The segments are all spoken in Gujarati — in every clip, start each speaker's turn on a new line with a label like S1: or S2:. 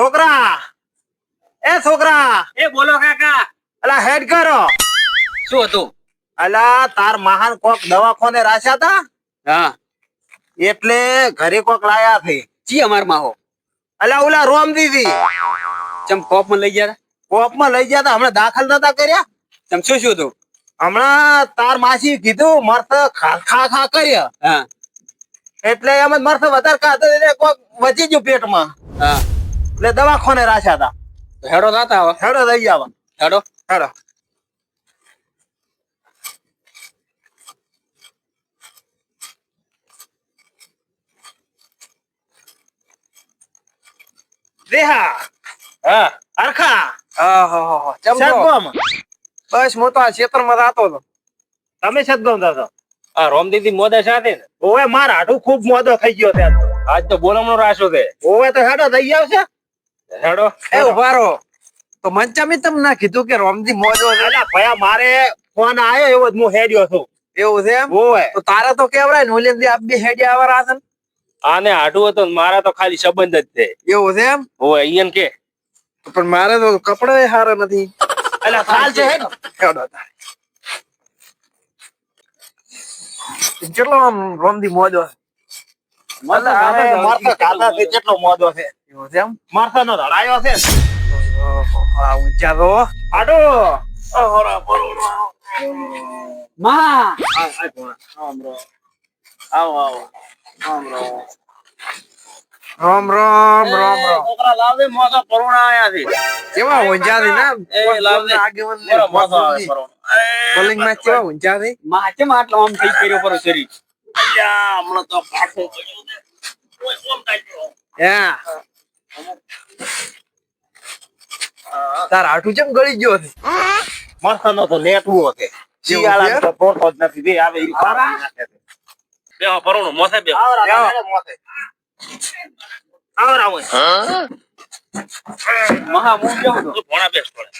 S1: છોકરા. એ છોકરા.
S2: એ બોલો કાકા.
S1: અલા હેડ કરો.
S2: શું હતું?
S1: અલા તાર મહાન કોક દવાખોને રાખ્યા હતા
S2: હા.
S1: એટલે ઘરે કોક લાયા છે.
S2: જી અમાર માહો
S1: અલા ઓલા રોમ દીધી
S2: ચમ કોપમાં લઈ ગયા?
S1: કોપમાં લઈ ગયા તા હમણાં દાખલ નતા કર્યા?
S2: ચમ શું શું હતું?
S1: હમણાં તાર માસી કીધું મરત ખા ખા ખા કર્યા.
S2: હા.
S1: એટલે એમ જ મરત વધારે ખાતો કોક વચી ગયું પેટમાં.
S2: હા.
S1: એટલે દવાખાને રાખ્યા
S2: હતા હેડો થતા હવે.
S1: હેડો થઈ આવા.
S2: હેડો.
S1: હેડો. રેહા.
S2: હા.
S1: અરખા
S2: બસ હું તો આ ક્ષેત્રમાં રાતો હતો.
S1: તમે સદગોમ થતો
S2: આ રોમ દીદી મોદા સાથે ને
S1: ઓવે માર હાડું ખૂબ મોદો થઈ ગયો ત્યાં તો.
S2: આજ તો બોલમણો રાશો છે.
S1: ઓવે તો હેડો થઈ આવશે.
S2: હેડો એ ઊભા રહો. તો મંચામી તમને ના કીધું કે રોમજી મોજો છે?
S1: ભયા મારે ફોન આવ્યો એવો હું હેડ્યો છું.
S2: એવું છે એમ?
S1: ઓય
S2: તો તારા તો કેવડાય ને ઓલી આપ બે હેડ્યા આવા રાસન
S3: આને હાડું હતો ને મારા તો ખાલી સંબંધ જ છે.
S2: એવું છે એમ?
S3: ઓય અહીંયા કે.
S2: પણ મારે તો કપડા સારા નથી.
S1: એટલે ખાલ છે હેડ.
S2: કેટલો આમ રોમદી મોજો છે?
S1: મારતો છે કેટલો મોદો છે?
S2: એમ?
S1: મારતો નો ધડાયો છે.
S2: ઊંચા તો.
S1: આડો.
S2: માં!
S3: આવો આવો.
S2: રામ રામ. રામ રામ
S3: છોકરા લાવજે મોસા પરોણા આયા છે
S2: કેવા ઊંચા છે ને?
S3: લાવજે.
S2: આગેવાન ને
S3: બોલો, આવે પરોણા.
S2: બોલિંગમાં કેવા ઊંચા છે
S3: માં કેમ આટલો આમ થઈ કર્યો પર શરીર? અલ્યા, હમણાં તો પાછો પડ્યું.
S2: હા. તાર આટું ચમ ગળી ગયો છે?
S1: મસ્ત નતો તો લેટવો છે? શિયાળા તો પોરતો જ નથી. બે આવે ઈ નાખે છે.
S3: બેહો, પરોણું, મોથે.
S1: આવરા
S2: જાઓ.
S1: હેડો આવરા હોય.
S2: મહા મું કેવું તો
S3: ભોણા બેસ પડે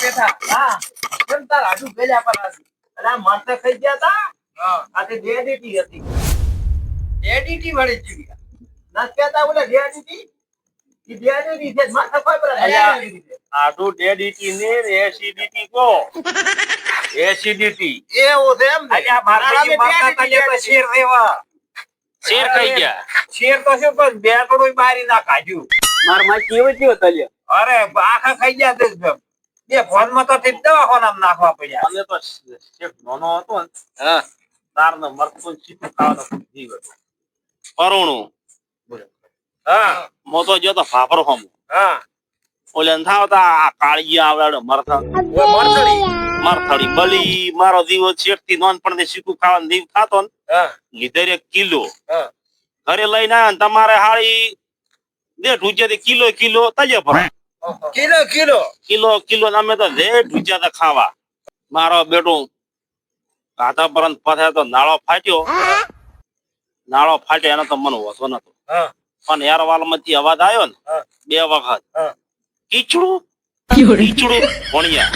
S2: બેઠા હા. કેમ તાર આટું પેલા પર આ
S1: અલા મારતો ખાઈ ગયા તા? આ તે દેતી હતી.
S2: એડીટી વળી જીવી
S1: ના બોલે ઓલે ડેડીટી ઈ ડેડીટી છે માથા કોઈ પર
S3: અલ્યા.
S1: ડેડીટી છે.
S3: આટલું ડેડીટી ને એસિડિટી કો એસિડિટી
S1: એવું છે એમ ને.
S2: અલ્યા મારા
S1: મારા
S2: માતા
S1: બે
S2: તલે તો
S1: ડેડીટી
S2: શેર રેવા.
S3: શેર ખાઈ ગયા.
S1: શેર તો શું પણ બેકડું મારી ના કાઢ્યું
S2: મારમાં કેવો કેવો તલ્યો?
S1: અરે આખા ખાઈ ગયા બે ફોનમાં ફોનમાં તો દવાખાનામાં નાખવા પડ્યા.
S3: અમે તો નાનો હતો ને
S2: હા.
S3: તારનો મરચું ચીકુ ખાવાનો જીવ હતો. પરોણું
S1: હા.
S3: મોતો જો તો ફાફર હમ.
S1: હા.
S3: ઓલે ન થાવ તા આ કાળજી આવડે મરથા મરથડી બલી મારો દીવો છેટતી નોન પણ ચીકુ ખાવાનો દીવ ખાતો ને.
S1: હા.
S3: લીધે એક કિલો.
S1: હા.
S3: ઘરે લઈને આવ્યા ને તમારે હાળી દેઢ રૂપિયા કિલો કિલો તજે ભરો.
S1: Kilo kilo.
S3: કિલો કિલો ને અમે તો રૂપિયા તા ખાવા. મારો બેટો કાતા પરંત પથે તો નાળો ફાટ્યો. નાળો ફાટે એનો તો મને હોતો નતો. પણ એરવાલમાંથી અવાજ આવ્યો ને બે વખત. કીચડું? કીચડું ભણ્યા.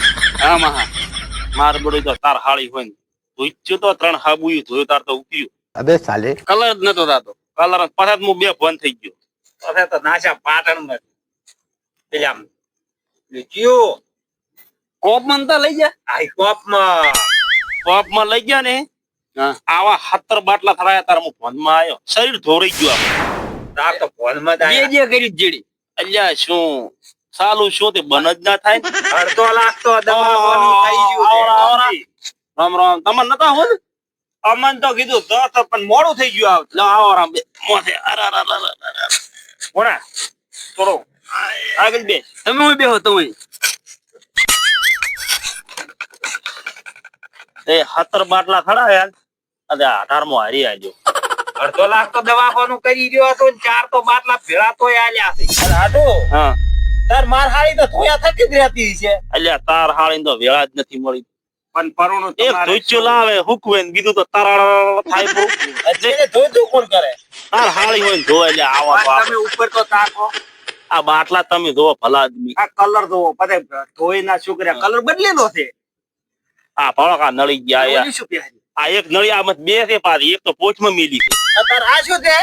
S3: આમાં હા માર બડું તો તાર હાળી હોય ને. ધોઈચ્યું તો ત્રણ હાબુયું ધોયું તાર તો ઉપયું
S4: અબે સાલે.
S3: કલર જ નતો થતો. કલર પાછા હું બે ફોન થઈ ગયો.
S1: અરે તો નાશા પાટણમાં. પેલા આમ. લીચ્યું
S3: કોપમાં તો લઈ ગયા?
S1: આઈ
S3: કોપમાં કોપમાં લઈ ગયા ને. આવા હતર બાટલા થયા તારા હું ફોનમાં આવ્યો શરીર ધોરાઈ ગયું આપણું.
S1: તાર તો ફોનમાં
S2: જે જે કરી જેડી.
S3: અલ્યા શું? સાલું શું તે બન જ ના થાય?
S1: અડધો લાખ તો દવાનું થઈ ગયું
S3: આવરા, આવરા.
S1: છે.
S3: રામ રામ. તમને નતા હોય ને અમન તો કીધું દસ પણ મોડું થઈ ગયું આવ. લો આવો રામ બે. મોથે અરે અરે અરે અરે, અરે.
S1: કોણા
S3: થોડો આગળ બે.
S2: તમે હું બેહો તમે?
S3: એ હતર બાટલા થડાયા અને અઢારમો હારી આજો
S1: અડધો લાખ તો દવાખાનું કરી ગયો હતો ચાર તો બાટલા ભેળા તો આલ્યા છે.
S3: હા.
S1: તાર માર હાળી તો થોયા થકી જ રહેતી છે.
S3: અલ્યા તાર હાળી તો વેળા જ નથી મળી.
S1: પણ પરુણું
S3: એક ધોઈચ્યું લાવે હુકવે ને બીજું તો તારા થાય
S1: ધોતું કોણ કરે?
S3: તાર હાળી હોય ને ધોવાય લે આવા.
S1: તમે ઉપર તો તાકો.
S3: આ બાટલા તમે ધોવો ભલા આદમી.
S1: આ કલર ધોવો પછી ધોઈ ના શું કર્યા કલર બદલેલો છે.
S3: આ ભળકા નળી ગયા.
S1: શું પહેરી
S3: આ એક નળિયામાં બે છે પાછી એક તો પોચમાં મિલી છે
S1: અત્યારે આ શું છે?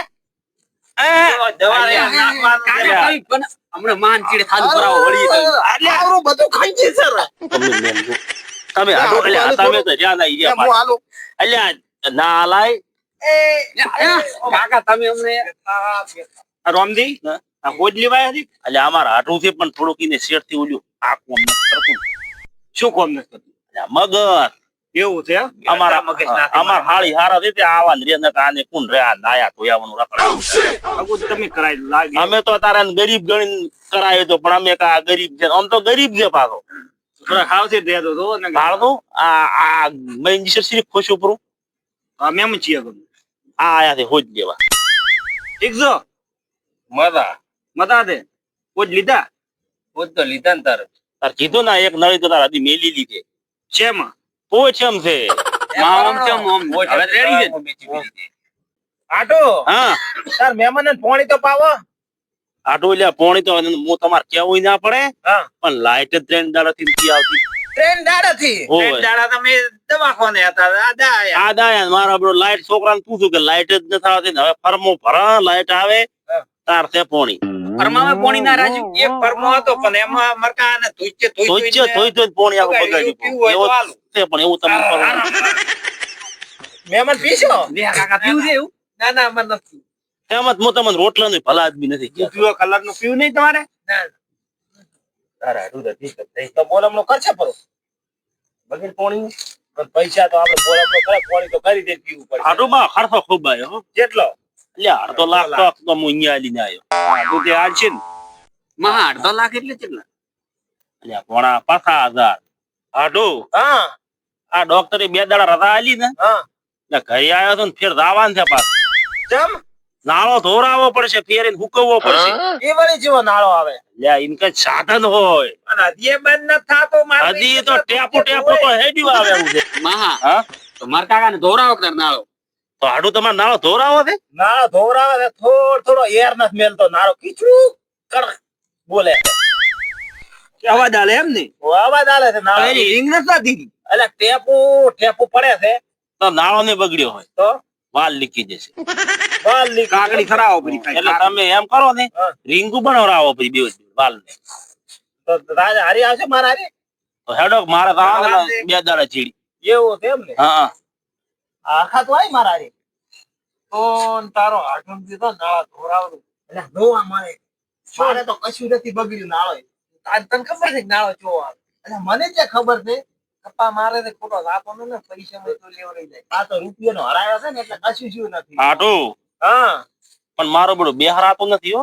S3: રોમજી આ હોજ લેવાય હતી એટલે અમારા હાટું થી પણ થોડુંક એને શેઠથી ઓલ્યું આ કોમ નથી કરતું. શું કોમ નથી કરતું? મગર. એવું છે અમારા
S1: મગજ
S3: અમાર હાળી હારા છે તે આવા રે ને આને કોણ રે આ નાયા ધોયાવાનું રખડા.
S1: તમે કરાય લાગે.
S3: અમે તો તારા ગરીબ ગણી કરાયો તો પણ અમે કા ગરીબ છે આમ તો ગરીબ છે પાછો.
S1: થોડા ખાવથી દે દો તો ને
S3: હાળનો આ આ મેં શ્રી ખુશ ઉપરું.
S1: અમે એમ છીએ ગમે.
S3: આ આયા છે હોજ દેવા
S1: ઠીક છો?
S2: મજા.
S1: મતા દે હોજ લીધા?
S2: હોજ તો લીધા ને તારે.
S3: તાર કીધું ના એક નળી તો તાર મેલી લીધે.
S1: શેમાં?
S3: પોચમ છે.
S2: આમ કેમ આમ હવે રેડી છે.
S1: આટો?
S3: હા.
S1: તાર મહેમાન પોણી તો પાવો.
S3: આટો એટલે પોણી તો હું તમારે કેવું ના પડે. પણ લાઈટ જ ત્રણ દાડા થી નથી આવતી.
S1: ટ્રેન દાડાથી?
S3: હોય.
S1: ટ્રેન દાડા તમે દવાખાને હતા.
S3: મારા બરો લાઈટ છોકરાને પૂછું કે લાઈટ જ નથી આવતી ને હવે ફરમો ભરા લાઈટ આવે તાર છે પોણી.
S1: પરમામાં પોણી ના રાજુ એક પરમો હતો પણ એમાં મરકા અને ધુચ્ચે
S3: થોઈ
S1: ધુઈ
S3: છે થોઈ તો પોણી આખું
S1: બગાડ્યું.
S3: બગાડી
S1: પીવું હોય તો હાલો.
S3: છે પણ એવું તમે કરો
S1: મહેમાન પીશો?
S2: કાકા પીવું છે એવું?
S1: ના ના મને નથી
S3: એમ હું તમને રોટલા નું ભલા આદમી નથી
S1: પીવો કલરનું પીવું નહીં તમારે? તારા હારું તો ઠીક થઈ. તો બોલમણો કરશે પરો બગીર પોણી. પણ પૈસા તો આપણે કરે પોણી તો કરી દે પીવું પડે
S3: હાટુમાં ખર્ચો ખૂબ આવ્યો હો. એટલે અડધો લાખ તો તો હું અહીંયા લઈને આવ્યો
S1: તું તે હાલ છે ને?
S2: મહા અડધો લાખ એટલે કેટલા?
S3: એટલે પોણા પાછા હજાર. આડો
S1: હા.
S3: આ ડોક્ટરે બે દાડા રજા આલી ને
S1: હા.
S3: એટલે ઘરે આવ્યો તો ને ફેર દાવાન છે પાછું.
S1: ચમ
S3: નાળો ધોરાવો પડશે ફેરીને હુકવવો પડશે.
S1: એ વળી જેવો નાળો આવે.
S3: એટલે ઇન કઈ સાધન હોય.
S1: અને હજી એ બંધ ન થાતો મારી
S3: હજી તો ટેપો ટેપો તો હેડ્યું આવે
S2: મહા
S3: હા?
S2: તો મારા કાકા ને ધોરાવો કર નાળો?
S3: તો હાડું તમારે નાળો ધોરાવો છે?
S1: નાળો ધોરાવે છે. થોડો થોડો એર નથી મેલતો. નાળો કીચડું કડક બોલે.
S2: અવાજ આલે એમ ને?
S1: અવાજ આલે છે નાળો.
S2: રિંગ નથી દીધી
S1: એટલે ટેપુ ટેપુ પડે છે.
S3: તો નાળો ને બગડ્યો હોય
S1: તો?
S3: વાલ લીકી જશે.
S1: વાલ લીક
S2: કાકડી ખરાવો પડી
S3: એટલે તમે એમ કરો ને. રીંગુ બનાવરાવો પછી બે વાલ ને
S1: તો રાજા હારી આવશે મારા હારી?
S3: તો હેડો મારે તો બે દાડા ચીડી.
S1: એવું છે એમ ને?
S3: હા.
S1: આખા તો આય મારા રે તો તારો આઠમ દીધો નાળા ધોરાવનું એટલે નોવા મળે. મારે તો કશું નથી બગડ્યું નાળો તને ખબર છે નાળો આવે? એટલે મને જે ખબર છે કપ્પા મારે તો ખોટો લાપો ને પૈસા માં તો લેવડાઈ જાય. આ તો રૂપિયાનો હરાયો છે ને એટલે કશું શું નથી.
S3: હાટું
S1: હા.
S3: પણ મારો બડો બેહરાતો નથી હો?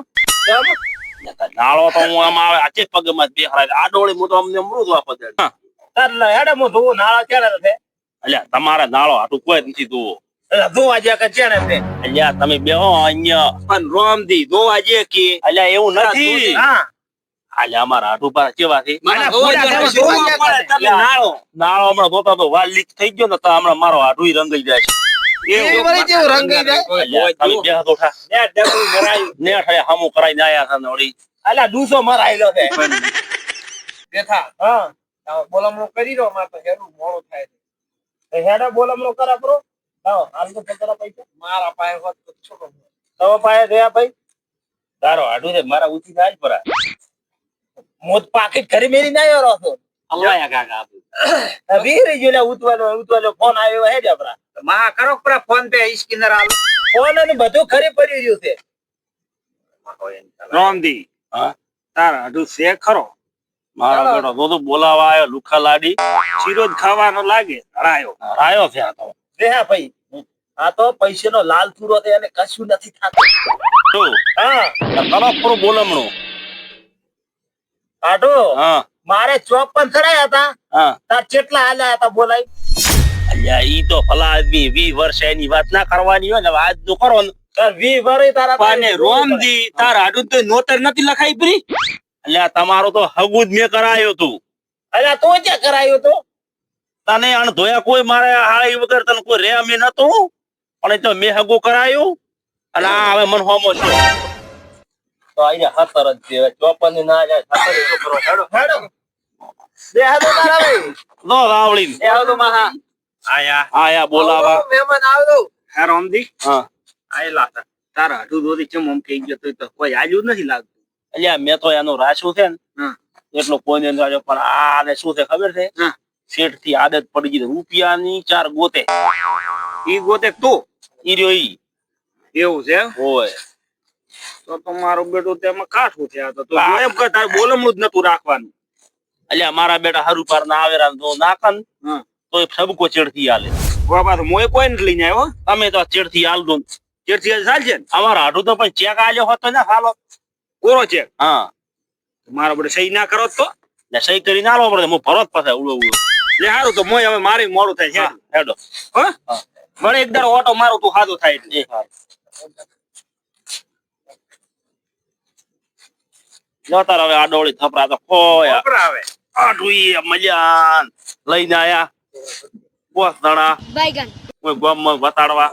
S3: નાળો તો હું આમ આવે આચે પગમાં જ બેહરાય. આ ડોળી હું તો અમને મૃદ વાપસ
S1: તાર લે હેડે હું ધોવું. નાળા ક્યારે છે?
S3: એટલે તમારે નાળો હાટું કોઈ નથી
S1: છે
S3: એટલે તમે બેહો અહીંયા.
S2: પણ જે કે.
S3: એટલે એવું નથી.
S1: હા.
S3: અમારા હાટું પર કેવા છે?
S2: નાળો
S3: નાળો હમણાં ધોતા તો વાલ લીક થઈ ગયો ને તો હમણાં મારો હાટું રંગાઈ જાય છે.
S1: બોલમણો કરી દો મારે તો મોડું થાય છે હેડે બોલમણો કરા કરો આવો હાલ તો પૈસા. મારા પાસે હોત તો છોડો તો પાસે ગયા ભાઈ?
S3: તારો આડુ છે મારા ઊંચી થાય પરા
S1: મોત પાકીટ કરી મેરી ના યાર છો
S2: અલ્લાહ કાકા આપું.
S1: વીરી જો ઉતવાનો ઉતવાનો ફોન આવ્યો હે જબરા
S2: માં કરો પરા ફોન પે સ્કિનર આલો.
S1: ફોન અને બધું ખરી પડી રહ્યું છે.
S2: રોમદી
S3: હા?
S2: તારા આડુ છે ખરો.
S3: મારો બેટો તો તો બોલાવા આવ્યો લુખા લાડી.
S2: શીરો જ ખાવાનો લાગે હરાયો
S3: રાયો છે આ તો.
S1: રે હા ભાઈ આ તો પૈસાનો લાલ ચૂરો છે અને કશું નથી થતું.
S3: શું?
S1: હા.
S3: કરો પૂરું બોલમણું.
S1: આટો
S3: હા.
S1: મારે ચોપન ચડાયા હતા.
S3: હા.
S1: તાર કેટલા હાલ્યા હતા બોલાય.
S3: અલ્યા ઈ તો ભલા આદમી વી વર્ષ એની વાત ના કરવાની હોય ને આજ તો કરો ને.
S1: તાર વી ભરી તારા
S2: પાને રોમદી તાર આડું તો નોતર નથી લખાઈ પરી
S3: અલ્યા તમારું તો હગું જ મેં કરાયું તું
S1: અલ્યા તો ક્યાં કરાયું તો
S3: તને અણ ધોયા કોઈ મારે હાળી વગર તને કોઈ રે અમે નતું? પણ તો મેં હગું કરાયું. અને આ હવે મને હોમો છો.
S1: તો અહીંયા હતર જ છે ચોપનની ના જાય સત્તર છોકરો હેડો હેડો. બે તારા ભાઈ
S3: લો રાવળી
S1: બે મહા
S2: આયા
S3: આયા બોલાવા.
S1: મહેમાન આવજો
S2: હે રોમદી
S3: હા.
S2: આયેલા તારા હાટું દોરી ચમ આમ કહી ગયો તોય તો કોઈ આજુ નથી લાગતું.
S3: અલ્યા મેં તો એનું રાશું છે ને એટલો કોઈ ને પણ આને શું છે ખબર છે? શેઠથી આદત પડી ગઈ રૂપિયાની ચાર ગોતે.
S2: ઈ ગોતે તું?
S3: ઈ રહ્યો ઈ.
S2: એવું છે
S3: હોય.
S2: તો તમારો બેટો તેમાં કાઠું થયા તો. તો એમ કે તારે બોલમણું જ નતું રાખવાનું.
S3: અલ્યા મારા બેટા હરુ પાર ના આવે તો નાખન. તો એ સબકો ચેડથી આલે
S2: બાબા તો મોય કોઈ નથી લઈને આવ્યો
S3: તમે તો ચેડથી આલ દો
S2: ચેડથી આજે ચાલશે ને?
S3: અમારા હાટું તો પણ ચેક આલ્યો હોત ને હાલો.
S2: કોરો છે?
S3: હા.
S2: મારા બેટા સહી ના કરો તો?
S3: ને સહી કરીને લો પડે હું ભરત પાસે ઉડો ઉડો.
S2: લે સારું તો મોય હવે મારે મોડું થાય
S3: હેડો.
S2: હા. મને એક દાડો ઓટો મારું તું સાદો થાય એટલે.
S3: તાર હવે આ ડોળી થપરા તો ખોયા.
S2: આવે
S3: આ ઈ મજાન. લઈને આયા. પોસ દાડા.
S5: બાયગન.
S3: કોઈ ગામમાં બતાડવા